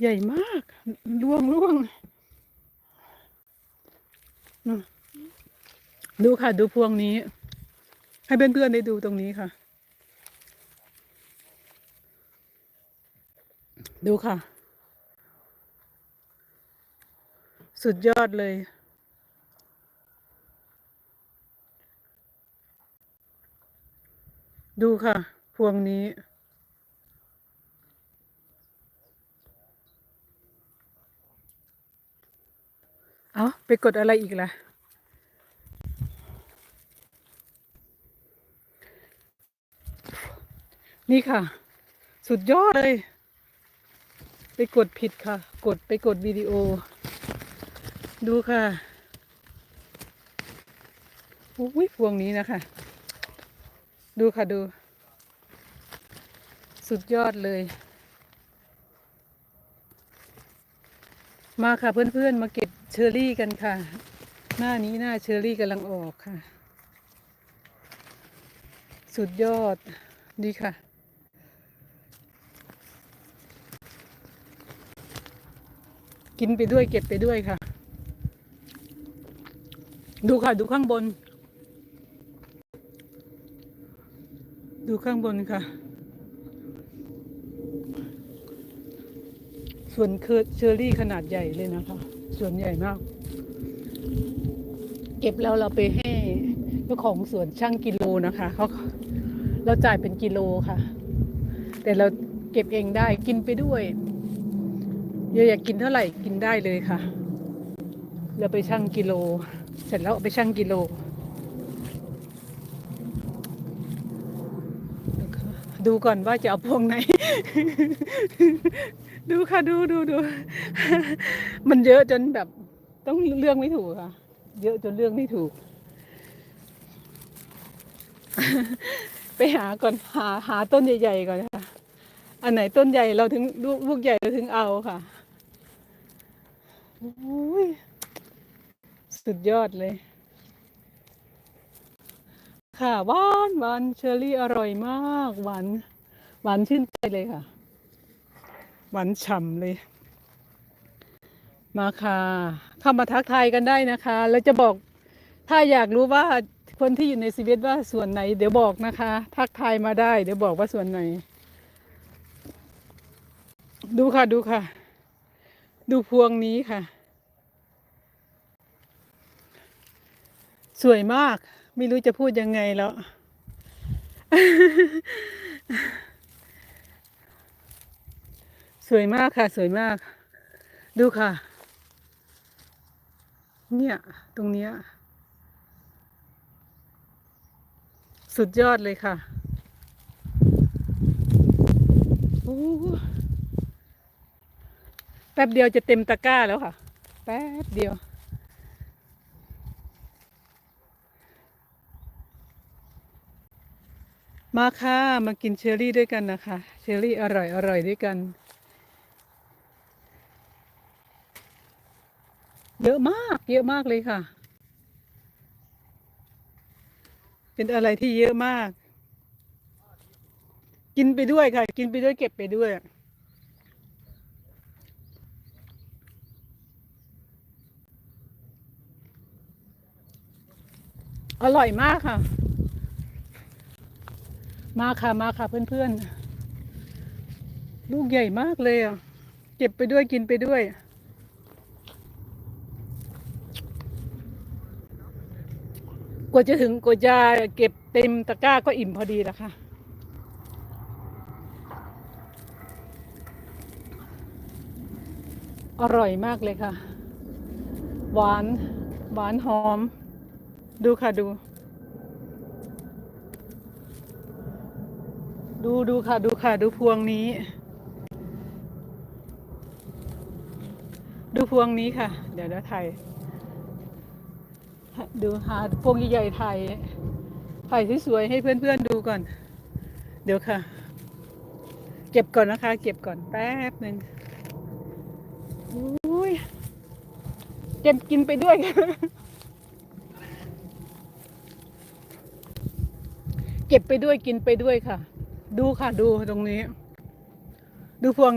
ใหญ่มากร่วงร่วงดูค่ะ ดูพวงนี้ ให้เพื่อนๆได้ดูตรงนี้ค่ะ ดูค่ะ สุดยอดเลยดูค่ะ พวงนี้ เอาไปกดอะไรอีกล่ะ นี่ค่ะ สุดยอดเลย ไปกดผิดค่ะ กดไปกดวิดีโอ ดูค่ะอุ้ยพวงนี้นะคะ ดูค่ะดู สุดยอดเลย มาค่ะเพื่อนๆ มาเก็บ เชอร์รี่กันค่ะ หน้านี้หน้าเชอร์รี่กำลังออกค่ะ สุดยอดดีค่ะ กินไปด้วยเก็บไปด้วยค่ะ ดูค่ะดูข้างบน ดูข้างบนค่ะ ส่วนเชอร์รี่ขนาดใหญ่เลยนะคะ ส่วนใหญ่มาก เก็บแล้วเราไปให้เจ้าของสวนช่างกิโลนะคะเขาเราจ่ายเป็นกิโลค่ะ แต่เราเก็บเองได้กินไปด้วยเยอยากกินเท่าไหร่กินได้เลยค่ะ เราไปชั่งกิโล เสร็จแล้วไปชั่งกิโลดูก่อนว่าจะเอาพวงไหน ดูค่ะดูดูดู มันเยอะจนแบบต้องเลือกไม่ถูกค่ะ เยอะจนเลือกไม่ถูก ไปหาก่อนหาหาต้นใหญ่ๆก่อนค่ะ อันไหนต้นใหญ่เราถึงลูกลูกใหญ่เราถึงเอาค่ะโอ้ยสุดยอดเลย ค่ะหวานหวานเชอร์รี่อร่อยมากหวานหวานชื่นใจเลยค่ะ หวานฉ่ำเลย มาค่ะ เข้ามาทักทายกันได้นะคะ แล้วจะบอกถ้าอยากรู้ว่าคนที่อยู่ในชีวิตว่าส่วนไหน เดี๋ยวบอกนะคะ ทักทายมาได้ เดี๋ยวบอกว่าส่วนไหน ดูค่ะดูค่ะ ดูพวงนี้ค่ะ สวยมาก ไม่รู้จะพูดยังไงแล้ว สวยมากค่ะ สวยมาก ดูค่ะ เนี่ย ตรงเนี้ย สุดยอดเลยค่ะโอ้แป๊บเดียวจะเต็มตะกร้าแล้วค่ะ แป๊บเดียว มาค่ะ มากินเชอรี่ด้วยกันนะคะ เชอรี่อร่อยอร่อยด้วยกัน เยอะมาก เยอะมากเลยค่ะ เป็นอะไรที่เยอะมาก กินไปด้วยค่ะ กินไปด้วยเก็บไปด้วยอร่อยมากค่ะ มาค่ะมาค่ะเพื่อนๆ ลูกใหญ่มากเลยอะ เก็บไปด้วยกินไปด้วย ว่าจะถึงกว่าจะเก็บเต็มตะกร้าก็อิ่มพอดีแล้วค่ะอร่อยมากเลยค่ะ หวาน หวานหอม ดูค่ะดู ดูดูค่ะดูค่ะ ดูพวงนี้ ดูพวงนี้ค่ะ เดี๋ยวเดี๋ยวถ่าย ดูหาพวงใหญ่ๆถ่ายถ่ายสวยๆให้เพื่อนๆดูก่อน เดี๋ยวค่ะ เก็บก่อนนะคะ เก็บก่อนแป๊บหนึ่งอุ้ยเก็บกินไปด้วย เก็บไปด้วยกินไปด้วยค่ะ ดูค่ะดูตรงนี้ ดูพวงนี้